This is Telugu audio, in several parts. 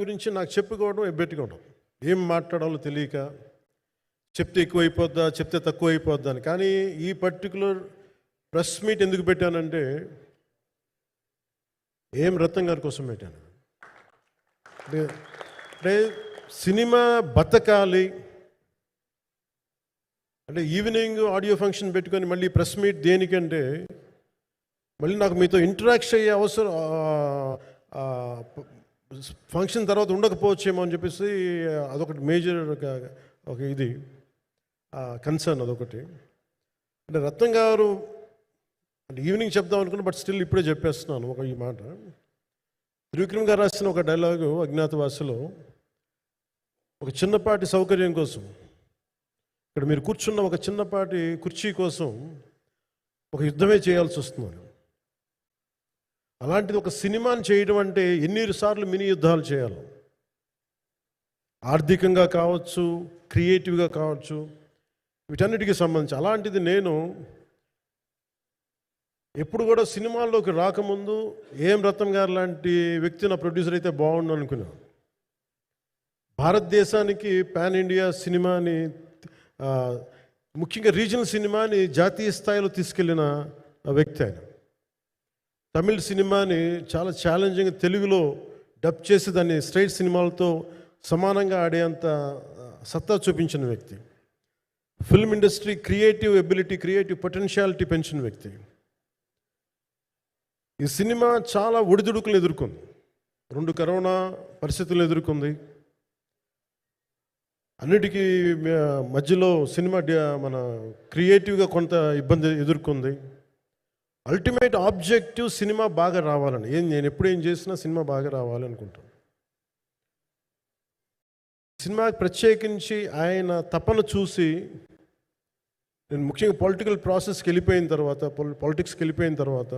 గురించి నాకు చెప్పుకోవడం ఎబ్బెట్టుకోవడం ఏం మాట్లాడాలో తెలియక చెప్తే ఎక్కువ అయిపోద్దా చెప్తే తక్కువ అయిపోద్దా అని. కానీ ఈ పర్టికులర్ ప్రెస్ మీట్ ఎందుకు పెట్టానంటే ఏం రత్నం గారి కోసం పెట్టాను. అంటే సినిమా బతకాలి. అంటే ఈవినింగ్ ఆడియో ఫంక్షన్ పెట్టుకొని మళ్ళీ ప్రెస్ మీట్ దేనికంటే మళ్ళీ నాకు మీతో ఇంటరాక్ట్ అయ్యే అవసరం ఫంక్షన్ తర్వాత ఉండకపోవచ్చేమో అని చెప్పేసి అదొకటి మేజర్ ఒక ఇది కన్సర్న్ అదొకటి. అంటే రత్నం గారు అంటే ఈవినింగ్ చెప్దాం అనుకున్నా బట్ స్టిల్ ఇప్పుడే చెప్పేస్తున్నాను ఒక ఈ మాట. త్రివిక్రమ్ గారు రాసిన ఒక డైలాగు అజ్ఞాతవాసిలో ఒక చిన్నపాటి సౌకర్యం కోసం ఇక్కడ మీరు కూర్చున్న ఒక చిన్నపాటి కుర్చీ కోసం ఒక యుద్ధమే చేయాల్సి వస్తున్నాను అలాంటిది ఒక సినిమాని చేయడం అంటే ఎన్ని సార్లు మినీ యుద్ధాలు చేయాలి. ఆర్థికంగా కావచ్చు క్రియేటివ్గా కావచ్చు వీటన్నిటికీ సంబంధించి. అలాంటిది నేను ఎప్పుడు కూడా సినిమాల్లోకి రాకముందు ఏం రత్నం గారు లాంటి వ్యక్తి నా ప్రొడ్యూసర్ అయితే బాగుండు అనుకున్నాను భారతదేశానికి పాన్ ఇండియా సినిమాని ముఖ్యంగా రీజనల్ సినిమాని జాతీయ స్థాయిలో తీసుకెళ్ళిన వ్యక్తి ఆయన. తమిళ్ సినిమాని చాలా ఛాలెంజింగ్ తెలుగులో డబ్ చేసి దాన్ని స్ట్రైట్ సినిమాలతో సమానంగా ఆడేంత సత్తా చూపించిన వ్యక్తి. Film industry creative ability creative potentiality పెంచిన వ్యక్తి. ఈ సినిమా చాలా ఒడిదుడుకులు ఎదుర్కొంది. రెండు కరోనా పరిస్థితులు ఎదుర్కొంది. అన్నిటికీ మధ్యలో సినిమా మన క్రియేటివ్గా కొంత ఇబ్బంది ఎదుర్కొంది. అల్టిమేట్ ఆబ్జెక్టివ్ సినిమా బాగా రావాలని. ఏం నేను ఎప్పుడు ఏం చేసినా సినిమా బాగా రావాలనుకుంటాను సినిమా ప్రత్యేకించి ఆయన తపన చూసి నేను ముఖ్యంగా పొలిటికల్ ప్రాసెస్కి వెళ్ళిపోయిన తర్వాత పాలిటిక్స్కి వెళ్ళిపోయిన తర్వాత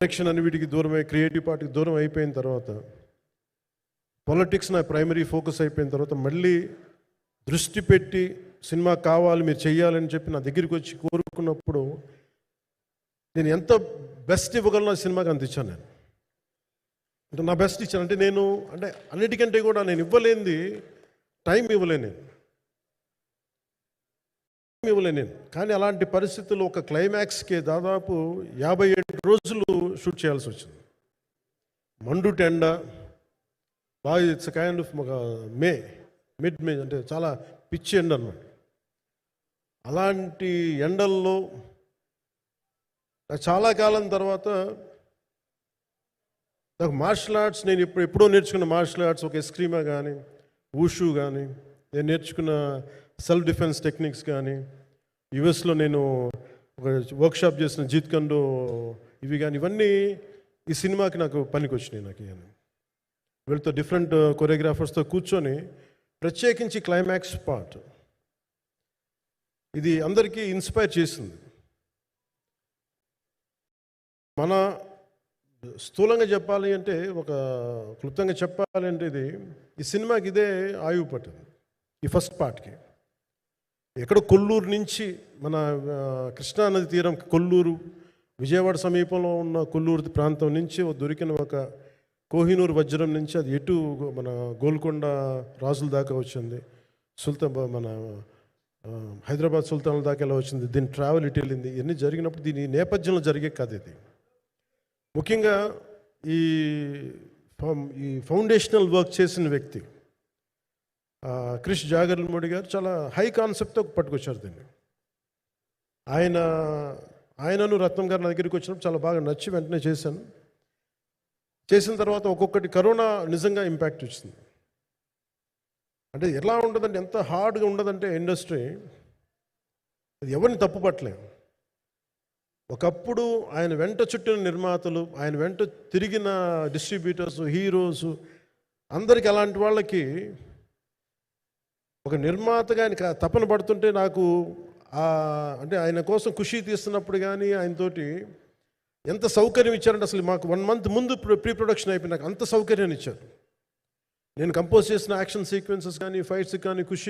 ఎలక్షన్ అని వీటికి దూరమై క్రియేటివ్ పార్టీకి దూరం అయిపోయిన తర్వాత పాలిటిక్స్ నా ప్రైమరీ ఫోకస్ అయిపోయిన తర్వాత మళ్ళీ దృష్టి పెట్టి సినిమా కావాలి మీరు చెయ్యాలని చెప్పి నా దగ్గరికి వచ్చి కోరుకున్నప్పుడు నేను ఎంత బెస్ట్ ఇవ్వగలను ఆ సినిమాకి అందించాను నేను. అంటే నా బెస్ట్ ఇచ్చాను. అంటే నేను అంటే అన్నిటికంటే కూడా నేను ఇవ్వలేంది టైం ఇవ్వలేను నేను. టైం ఇవ్వలేను నేను. కానీ అలాంటి పరిస్థితుల్లో ఒక క్లైమాక్స్కి దాదాపు యాభై ఏడు రోజులు షూట్ చేయాల్సి వచ్చింది. మండు టెండ బాగా it's kind of May mid May అంటే చాలా పిచ్చి ఎండ అనమాట అలాంటి ఎండల్లో నాకు చాలా కాలం తర్వాత నాకు మార్షల్ ఆర్ట్స్ నేను ఇప్పుడు ఎప్పుడో నేర్చుకున్న మార్షల్ ఆర్ట్స్ ఒక ఎస్క్రీమా కానీ ఊషు కానీ నేను నేర్చుకున్న సెల్ఫ్ డిఫెన్స్ టెక్నిక్స్ కానీ యుఎస్లో నేను ఒక వర్క్షాప్ చేసిన జీత్ కండో ఇవి కానీ ఇవన్నీ ఈ సినిమాకి నాకు పనికి వచ్చినాయి నాకు ఇవన్నీ వీళ్ళతో డిఫరెంట్ కొరియోగ్రాఫర్స్తో కూర్చొని ప్రత్యేకించి క్లైమాక్స్ పార్ట్. ఇది అందరికీ ఇన్స్పైర్ చేసింది. మన స్థూలంగా చెప్పాలి అంటే ఒక క్లుప్తంగా చెప్పాలి అంటే ఇది ఈ సినిమాకి ఇదే ఆయువు పట్టింది ఈ ఫస్ట్ పార్ట్కి. ఎక్కడ కొల్లూరు నుంచి మన కృష్ణానది తీరం కొల్లూరు విజయవాడ సమీపంలో ఉన్న కొల్లూరు ప్రాంతం నుంచి దొరికిన ఒక కోహినూరు వజ్రం నుంచి అది ఎటు మన గోల్కొండ రాజుల దాకా వచ్చింది సుల్తాన్ మన Um, హైదరాబాద్ సుల్తాన్ల దాకా ఎలా వచ్చింది? దీని ట్రావెల్ ఇటు వెళ్ళింది ఇవన్నీ జరిగినప్పుడు దీని నేపథ్యంలో జరిగే కథ ఇది. ముఖ్యంగా ఈ ఈ ఫౌండేషనల్ వర్క్ చేసిన వ్యక్తి క్రిష్ జాగర్లమూడి గారు చాలా హై కాన్సెప్ట్తో పట్టుకొచ్చారు దీన్ని. ఆయన ఆయనను రత్నం గారు నా దగ్గరికి వచ్చినప్పుడు చాలా బాగా నచ్చి వెంటనే చేశాను. చేసిన తర్వాత ఒక్కొక్కటి కరోనా నిజంగా ఇంపాక్ట్ వచ్చింది అంటే ఎలా ఉండదంటే ఎంత హార్డ్గా ఉండదంటే ఇండస్ట్రీ అది ఎవరిని తప్పుపట్టలేం ఒకప్పుడు ఆయన వెంట చుట్టిన నిర్మాతలు ఆయన వెంట తిరిగిన డిస్ట్రిబ్యూటర్స్ హీరోస్ అందరికి అలాంటి వాళ్ళకి ఒక నిర్మాతగా ఆయన క- తపన పడుతుంటే నాకు అంటే ఆయన కోసం ఖుషి తీస్తున్నప్పుడు కానీ ఆయనతోటి ఎంత సౌకర్యం ఇచ్చారంటే అసలు మాకు వన్ మంత్ ముందు ప్రీ ప్రొడక్షన్ అయిపోయి నాకు అంత సౌకర్యాన్ని ఇచ్చారు. నేను కంపోజ్ చేసిన యాక్షన్ సీక్వెన్సెస్ కానీ ఫైట్స్ కానీ ఖుషి